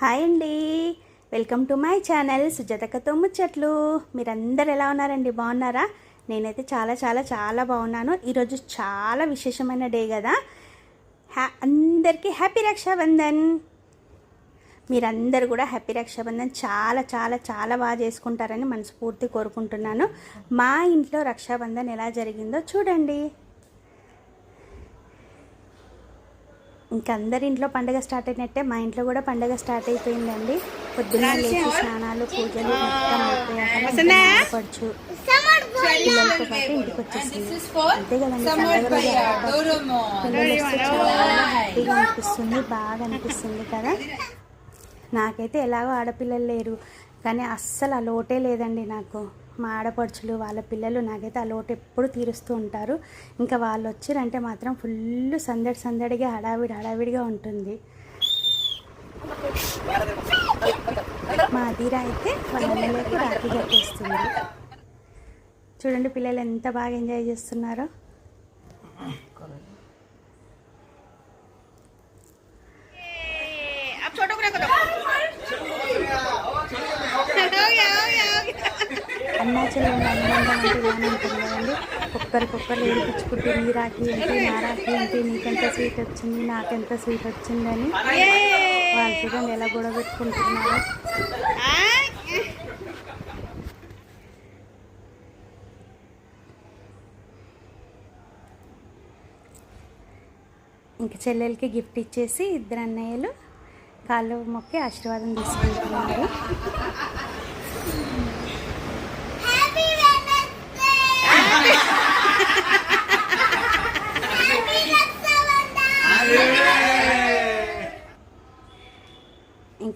Hi అండి. Welcome to my channel సుజాతకతో ముచ్చట్లు. మీరందరు ఎలా ఉన్నారండి? బాగున్నారా? నేనైతే చాలా చాలా చాలా బాగున్నాను. ఈరోజు చాలా విశేషమైన డే కదా. హ్యా అందరికీ హ్యాపీ రక్షాబంధన్. మీరందరూ కూడా హ్యాపీ రక్షాబంధన్ చాలా చాలా చాలా బాగా చేసుకుంటారని మనస్ఫూర్తి కోరుకుంటున్నాను. మా ఇంట్లో రక్షాబంధన్ ఎలా జరిగిందో చూడండి. ఇంకా అందరి ఇంట్లో పండగ స్టార్ట్ అయినట్టే మా ఇంట్లో కూడా పండగ స్టార్ట్ అయిపోయిందండి. పొద్దున్న లేచి స్నానాలు పూజలు మొత్తం పిల్లలతో పాటు ఇంటికి వచ్చేసింది అంతే కదండి పండగ రోజు ఆడపడుచు పిల్లలు వస్తే చాలా హ్యాపీగా అనిపిస్తుంది బాగా అనిపిస్తుంది కదా. నాకైతే ఎలాగో ఆడపిల్లలు లేరు కానీ అస్సలు ఆ లోటే లేదండి నాకు. మా ఆడపడుచులు వాళ్ళ పిల్లలు నాకైతే ఆ లోటు ఎప్పుడు తీరుస్తూ ఉంటారు. ఇంకా వాళ్ళు వచ్చిరంటే మాత్రం ఫుల్ సందడి సందడిగా హడావిడి హడావిడిగా ఉంటుంది. మా అధీరా అయితే వాళ్ళ అన్నలకు రాఖీ కట్టేస్తుంది. చూడండి పిల్లలు ఎంత బాగా ఎంజాయ్ చేస్తున్నారో. కిచెన్లో చెల్లెలు అనుబంధం అంటే ఇలానే ఉంటుంది కదండి. ఒక్కరికొక్కరు ఏడిపించుకుంటూ నీ రాఖీ ఏంటి నా రాఖీ ఏంటి నీకెంత స్వీట్ వచ్చింది నాకెంత స్వీట్ వచ్చిందని వాళ్ళు చూడండి ఎలా గొడవ పెట్టుకుంటున్నారు. ఇంక చెల్లెలకి గిఫ్ట్ ఇచ్చేసి ఇద్దరు అన్నయ్యలు కాళ్ళు మొక్కి ఆశీర్వాదం తీసుకుంటున్నారు.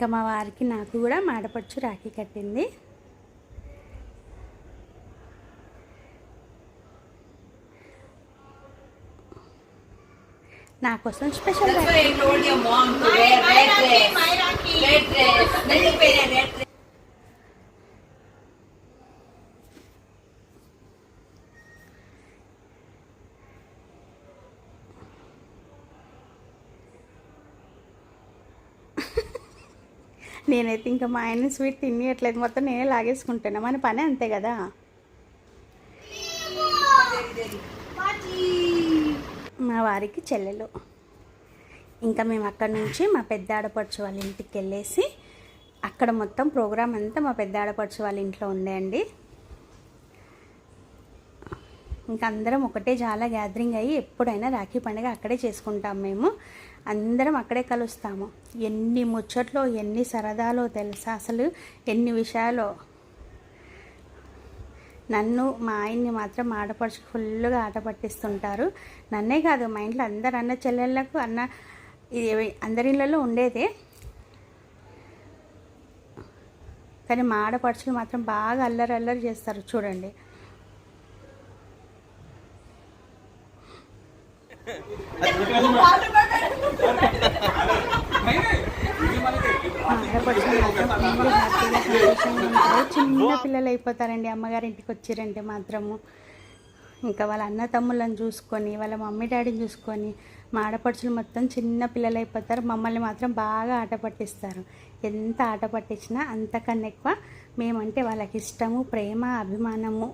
ఇంకా మా వారికి నాకు కూడా మాడపడుచు రాఖీ కట్టింది. నా కోసం స్పెషల్ నేనైతే ఇంకా మా ఆయన స్వీట్ తినియట్లేదు. మొత్తం నేనే లాగేసుకుంటున్నా మన పని అంతే కదా? మా వారికి చెల్లెలు. ఇంకా మేము అక్కడ నుంచి మా పెద్ద ఆడపడుచు వాళ్ళ ఇంటికి వెళ్ళేసి అక్కడ మొత్తం ప్రోగ్రామ్ అంతా మా పెద్ద ఆడపడుచు వాళ్ళ ఇంట్లో ఉండే అండి. ఇంకా అందరం ఒకటే చాలా గ్యాదరింగ్ అయ్యి ఎప్పుడైనా రాఖీ పండుగ అక్కడే చేసుకుంటాం మేము. అందరం అక్కడే కలుస్తాము. ఎన్ని ముచ్చట్లో ఎన్ని సరదాలో తెలుసా? అసలు ఎన్ని విషయాలో? నన్ను మా ఆయన్ని మాత్రం ఆడపడుచు ఫుల్గా ఆట పట్టిస్తుంటారు. నన్నే కాదు మా ఇంట్లో అందరు అన్న చెల్లెళ్ళకు అన్న ఇది ఉండేదే. కానీ మా ఆడపడుచులు మాత్రం బాగా అల్లరి అల్లరి చేస్తారు చూడండి. చిన్న పిల్లలు అయిపోతారండి అమ్మగారి ఇంటికి మాత్రము. ఇంకా వాళ్ళ అన్న తమ్ముళ్ళని చూసుకొని వాళ్ళ మమ్మీ డాడీని చూసుకొని మా ఆడపడుచులు మొత్తం చిన్న పిల్లలు అయిపోతారు. మమ్మల్ని మాత్రం బాగా ఆట పట్టిస్తారు. ఎంత ఆట పట్టించినా అంతకన్నా ఎక్కువ మేమంటే వాళ్ళకి ఇష్టము ప్రేమ అభిమానము.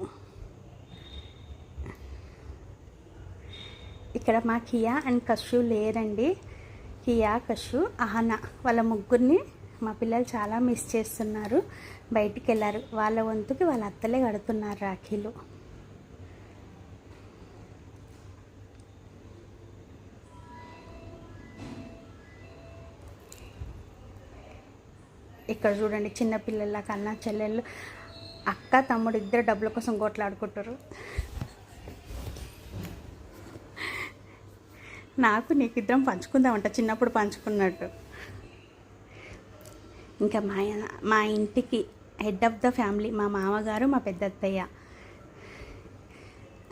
ఇక్కడ మా కియా అండ్ కషు లేరండి. కియా కషు అహన వాళ్ళ ముగ్గురిని మా పిల్లలు చాలా మిస్ చేస్తున్నారు. బయటికి వెళ్ళారు. వాళ్ళ వంతుకి వాళ్ళ అత్తలే కడుతున్నారు రాఖీలు. ఇక్కడ చూడండి చిన్నపిల్లలకి కన్నా చెల్లెళ్ళు అక్క తమ్ముడు ఇద్దరు డబ్బుల కోసం కొట్లాడుకుంటారు నాకు నీకు ఇద్దరం పంచుకుందామంట చిన్నప్పుడు పంచుకున్నట్టు. ఇంకా మా మా ఇంటికి హెడ్ ఆఫ్ ద ఫ్యామిలీ మా మామగారు మా పెద్దత్తయ్య.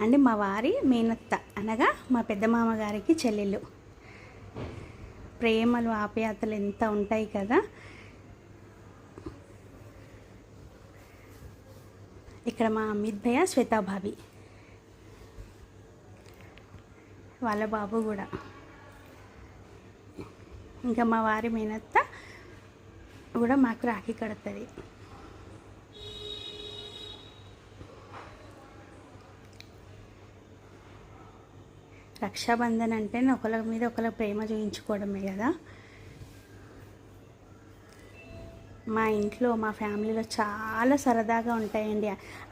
అంటే మా వారి మేనత్త అనగా మా పెద్ద మామగారికి చెల్లెలు ప్రేమలు ఆప్యాయతలు ఎంత ఉంటాయి కదా. ఇక్కడ మా అమిత్ భయ్య శ్వేతాభావి వాళ్ళ బాబు కూడా. ఇంకా మా వారి మేనత్త కూడా మాకు రాఖీ కడుతుంది. రక్షాబంధన్ అంటే ఒకరి మీద ఒకళ్ళ ప్రేమ చూపించుకోవడమే కదా. మా ఇంట్లో మా ఫ్యామిలీలో చాలా సరదాగా ఉంటాయండి.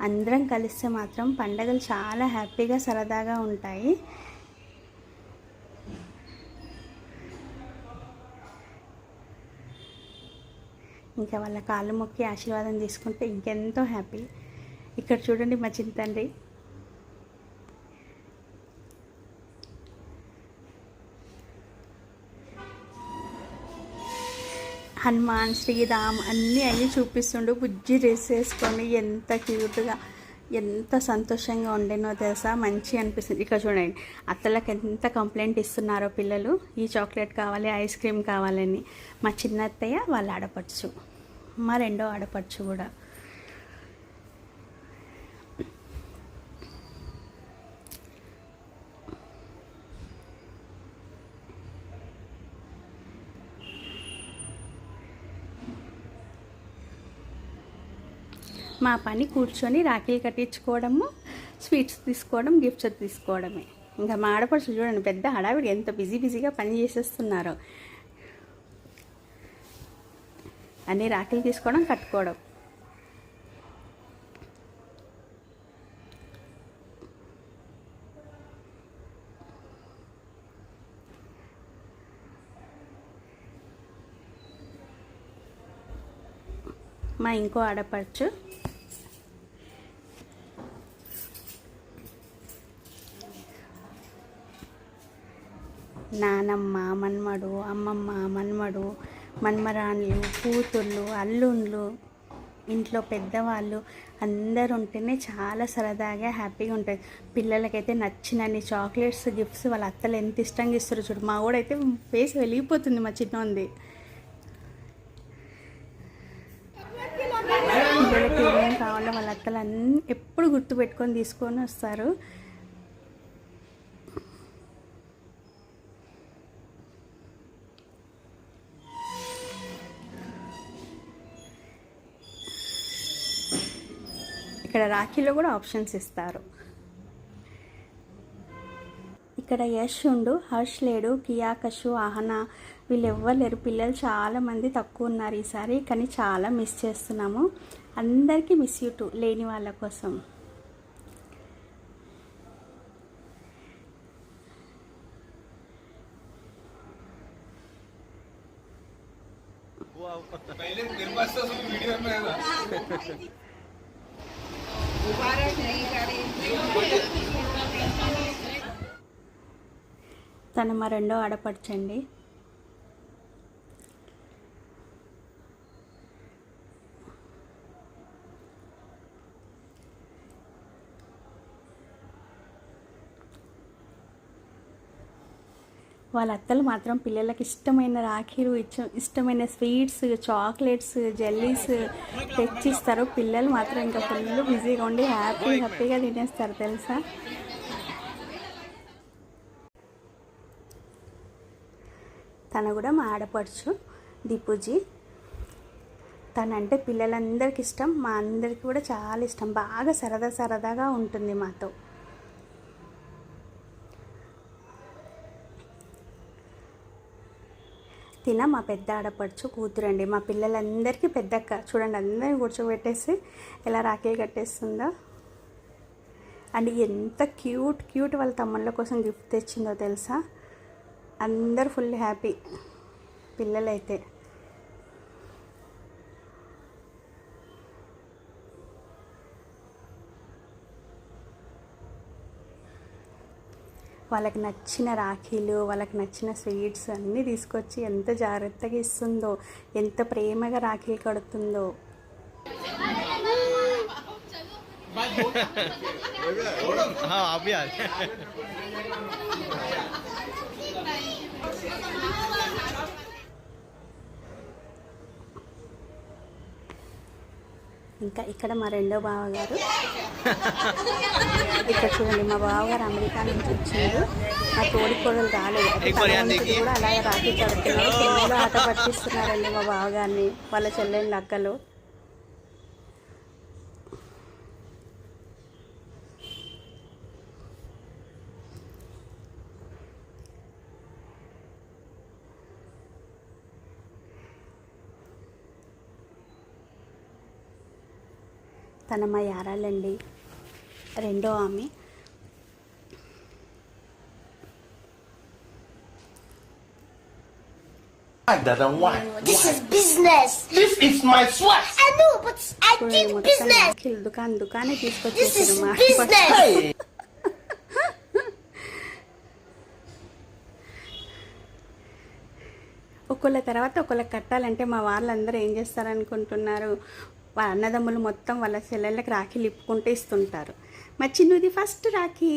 అందరం కలిస్తే మాత్రం పండగలు చాలా హ్యాపీగా సరదాగా ఉంటాయి. ఇంకా వాళ్ళ కాళ్ళు మొక్కి ఆశీర్వాదం తీసుకుంటే ఇంకెంతో హ్యాపీ. ఇక్కడ చూడండి మా చింతండ్రి. హనుమాన్ శ్రీరామ్ అన్నీ అన్నీ చూపిస్తుండు. బుజ్జి డ్రెస్ వేసుకొని ఎంత క్యూట్గా ఎంత సంతోషంగా ఉండేనో తెలుసా? మంచి అనిపిస్తుంది. ఇక్కడ చూడండి అత్తలకు ఎంత కంప్లైంట్ ఇస్తున్నారో పిల్లలు. ఈ చాక్లెట్ కావాలి ఐస్ క్రీమ్ కావాలని. మా చిన్న అత్తయ్య వాళ్ళ ఆడపడుచు. మా రెండో ఆడపడుచు కూడా. మా పని కూర్చొని రాఖీలు కట్టించుకోవడము స్వీట్స్ తీసుకోవడం గిఫ్ట్స్ తీసుకోవడమే. ఇంకా మా ఆడపడుచు చూడండి పెద్ద హడావిడి ఎంత బిజీ బిజీగా పని చేసేస్తున్నారో. అన్ని రాఖీలు తీసుకోవడం కట్టుకోవడం. మా ఇంకో ఆడపడుచు నానమ్మ మన్మడు అమ్మమ్మ మన్మడు మన్మరాన్లు కూతుళ్ళు అల్లుండ్లు ఇంట్లో పెద్దవాళ్ళు అందరు ఉంటేనే చాలా సరదాగా హ్యాపీగా ఉంటుంది పిల్లలకైతే నచ్చినన్ని చాక్లెట్స్ గిఫ్ట్స్ వాళ్ళ అత్తలు ఎంత ఇష్టంగా ఇస్తారు చూడు. మా వాడైతే ఫేస్ వెలిగిపోతుంది మా చిన్నోంది. పిల్లలకి ఏమేం కావాలో వాళ్ళ అత్తలు అన్ని ఎప్పుడు గుర్తుపెట్టుకొని తీసుకొని వస్తారు. ఇక్కడ రాఖీలో కూడా ఆప్షన్స్ ఇస్తారు ఇక్కడ యష్ ఉండు హర్ష్ లేడు కియాకషు ఆహనా వీళ్ళు ఎవ్వరు లేరు పిల్లలు చాలా మంది తక్కువ ఉన్నారు ఈసారి కానీ చాలా మిస్ చేస్తున్నాము అందరికీ మిస్ యూ టు లేని వాళ్ళ కోసం पहले తన మా రెండో ఆడపడచండి. వాళ్ళ అత్తలు మాత్రం పిల్లలకి ఇష్టమైన రాఖీలు ఇచ్చ ఇష్టమైన స్వీట్స్ చాక్లెట్స్ జెల్లీస్ తెచ్చిస్తారు. పిల్లలు మాత్రం ఇంకా ఫుల్ బిజీగా ఉండి హ్యాపీ హ్యాపీగా తినేస్తారు తెలుసా? తను కూడా మా ఆడపడుచు దీపుజీ. తనంటే పిల్లలందరికీ ఇష్టం మా అందరికీ కూడా చాలా ఇష్టం. బాగా సరదా సరదాగా ఉంటుంది మాతో. తిన మా పెద్ద ఆడపడుచు కూతురండి. మా పిల్లలందరికీ పెద్దక్క చూడండి అందరిని కూర్చోబెట్టేసి ఎలా రాఖీలు కట్టేస్తుందో. అండ్ ఎంత క్యూట్ క్యూట్ వాళ్ళ తమ్ముళ్ళ కోసం గిఫ్ట్ తెచ్చిందో తెలుసా? అందరు ఫుల్ హ్యాపీ పిల్లలైతే. వాళ్ళకి నచ్చిన రాఖీలు వాళ్ళకి నచ్చిన స్వీట్స్ అన్నీ తీసుకొచ్చి ఎంత జాగ్రత్తగా ఇస్తుందో ఎంత ప్రేమగా రాఖీలు కడుతుందో. ఇంకా ఇక్కడ మా రెండో బావగారు. ఇక్కడ చూడండి మా బావగారు అమెరికా నుంచి వచ్చారు మా తోడి కోడలు రాలేదు? కూడా అలాగే రాఖీ కడుతున్నారు పిల్లలు ఆట పట్టిస్తున్నారండి మా బావగారిని వాళ్ళ చెల్లెళ్ళ అక్కలు. తన యారాలండి రెండో ఆమె. ఒకళ్ళ తర్వాత ఒకళ్ళకి కట్టాలంటే మా వాళ్ళందరూ ఏం చేస్తారనుకుంటున్నారు? వాళ్ళ అన్నదమ్ములు మొత్తం వాళ్ళ చెల్లెళ్ళకి రాఖీలు ఇప్పుకుంటూ ఇస్తుంటారు. మా చిన్నది ఫస్ట్ రాఖీ.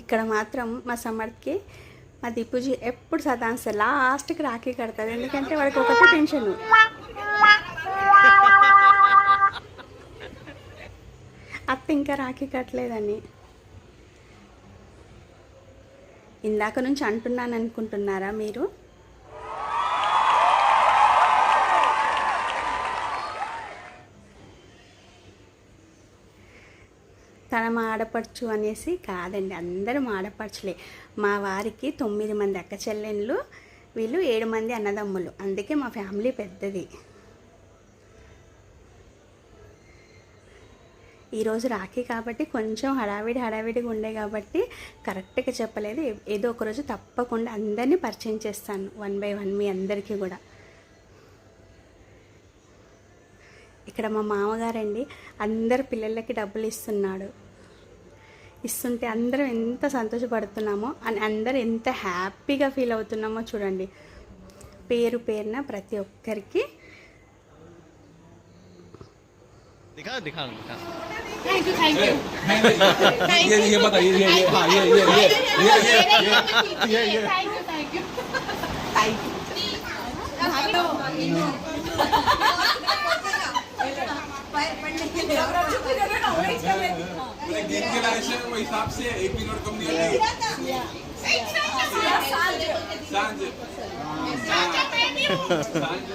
ఇక్కడ మాత్రం మా సమర్థ్కి మా దిప్పుజీ ఎప్పుడు సదాన్స్ లాస్ట్కి రాఖీ కడతారు. ఎందుకంటే వాడికి ఒకటే టెన్షన్. అత్త ఇంకా రాఖీ కట్టలేదని. ఇందాక నుంచి అంటున్నాను అనుకుంటున్నారా మీరు? తన మా ఆడపడుచు అనేసి కాదండి అందరూ మా ఆడపడుచులే. మా వారికి తొమ్మిది మంది అక్క చెల్లెళ్ళు వీళ్ళు ఏడు మంది అన్నదమ్ములు. అందుకే మా ఫ్యామిలీ పెద్దది. ఈరోజు రాఖీ కాబట్టి కొంచెం హడావిడి హడావిడిగా ఉండే కాబట్టి కరెక్ట్గా చెప్పలేదు. ఏదో ఒక రోజు తప్పకుండా అందరినీ పరిచయం చేస్తాను. వన్ బై వన్ మీ అందరికీ కూడా. ఇక్కడ మా మామగారండి అందరు పిల్లలకి డబ్బులు ఇస్తున్నాడు. ఇస్తుంటే అందరం ఎంత సంతోషపడుతున్నామో అని అందరు ఎంత హ్యాపీగా ఫీల్ అవుతున్నామో చూడండి. పేరు పేరున ప్రతి ఒక్కరికి ये ये बताइए ये ये हाँ ये ये ये ये ये ये ये thank you thank you thank you गीत के डायरेक्शन में हिसाब से एक मिनट कम नहीं होगी साँझ साँझ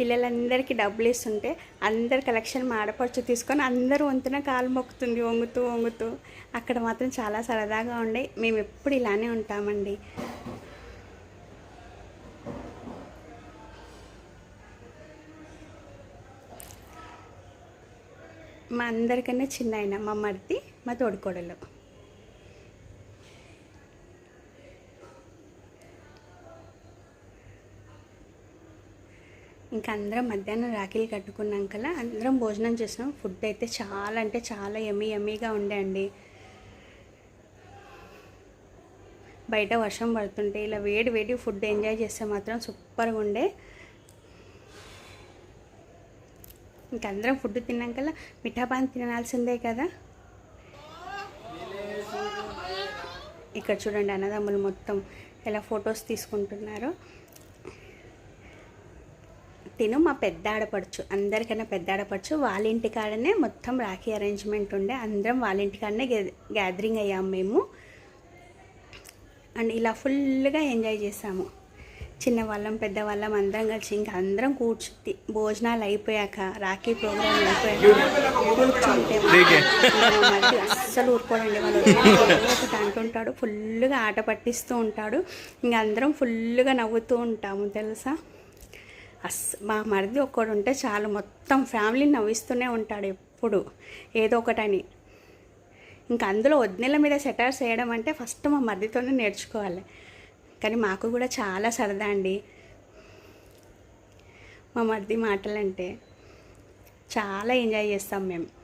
పిల్లలందరికీ డబ్బులు ఇస్తుంటే అందరు కలెక్షన్ మా తీసుకొని అందరూ వంతున కాలు మొక్కుతుంది వంగుతూ వంగుతూ. అక్కడ మాత్రం చాలా సరదాగా ఉండే. మేము ఎప్పుడు ఇలానే ఉంటామండి. మా అందరికన్నా చిన్న ఆయన మా మరిది మా తోడుకోడలు. ఇంకా అందరం మధ్యాహ్నం రాఖీలు కట్టుకున్నాకలా అందరం భోజనం చేసినాం ఫుడ్ అయితే చాలా అంటే చాలా ఎమీ ఎమ్మీగా ఉండే అండి బయట వర్షం పడుతుంటే ఇలా వేడి వేడి ఫుడ్ ఎంజాయ్ చేస్తే మాత్రం సూపర్గా ఉండే. ఇంక అందరం ఫుడ్ తిన్నాకల్లా మిఠాపాన్ తినాల్సిందే కదా. ఇక్కడ చూడండి అన్నదమ్ములు మొత్తం ఎలా ఫొటోస్ తీసుకుంటున్నారో. తిను మా పెద్ద ఆడపడుచు అందరికన్నా పెద్ద ఆడపడుచు వాళ్ళ ఇంటి కాడనే మొత్తం రాఖీ అరేంజ్మెంట్ ఉండే. అందరం వాళ్ళ ఇంటి కాడనే గ్యాదరింగ్ అయ్యాం మేము. అండ్ ఇలా ఫుల్గా ఎంజాయ్ చేసాము. చిన్నవాళ్ళం పెద్దవాళ్ళం అందరం కలిసి ఇంకా అందరం కూర్చుంది. భోజనాలు అయిపోయాక రాఖీ ప్రోగ్రామ్ అయిపోయాక అస్సలు ఊరుకోడండి. వాళ్ళు ఒకటి అంటుంటాడు. ఫుల్గా ఆట పట్టిస్తూ ఉంటాడు. ఇంకా అందరం ఫుల్గా నవ్వుతూ ఉంటాము తెలుసా? అస్ మా మరిది ఒక్కడు ఉంటే చాలు మొత్తం ఫ్యామిలీని నవ్విస్తూనే ఉంటాడు ఎప్పుడు ఏదో ఒకటని. ఇంకా అందులో వదినెల మీద సెటర్స్ వేయడం అంటే ఫస్ట్ మా మరిదితోనే నేర్చుకోవాలి. కానీ మాకు కూడా చాలా సరదా అండి. మా మరిది మాటలంటే చాలా ఎంజాయ్ చేస్తాం మేము.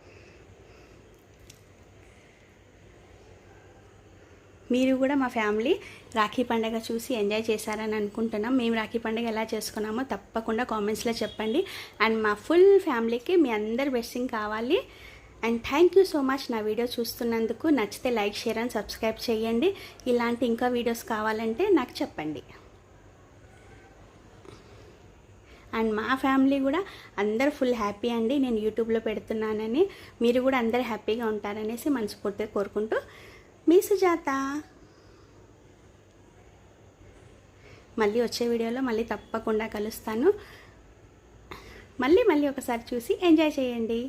మీరు కూడా మా ఫ్యామిలీ రాఖీ పండగ చూసి ఎంజాయ్ చేశారని అనుకుంటున్నాం. మేము రాఖీ పండగ ఎలా చేసుకున్నామో తప్పకుండా కామెంట్స్లో చెప్పండి. అండ్ మా ఫుల్ ఫ్యామిలీకి మీ అందరి బెస్టింగ్ కావాలి. And thank you so much నా వీడియో చూస్తున్నందుకు. నచ్చితే లైక్ షేర్ అండ్ సబ్స్క్రైబ్ చేయండి. ఇలాంటి ఇంకా వీడియోస్ కావాలంటే నాకు చెప్పండి. అండ్ మా ఫ్యామిలీ కూడా అందరు ఫుల్ హ్యాపీ అండి. నేను యూట్యూబ్లో పెడుతున్నానని. మీరు కూడా అందరు హ్యాపీగా ఉంటారనేసి మనస్ఫూర్తిగా కోరుకుంటూ మీ సుజాత. మళ్ళీ వచ్చే వీడియోలో మళ్ళీ తప్పకుండా కలుస్తాను. మళ్ళీ మళ్ళీ ఒకసారి చూసి ఎంజాయ్ చేయండి.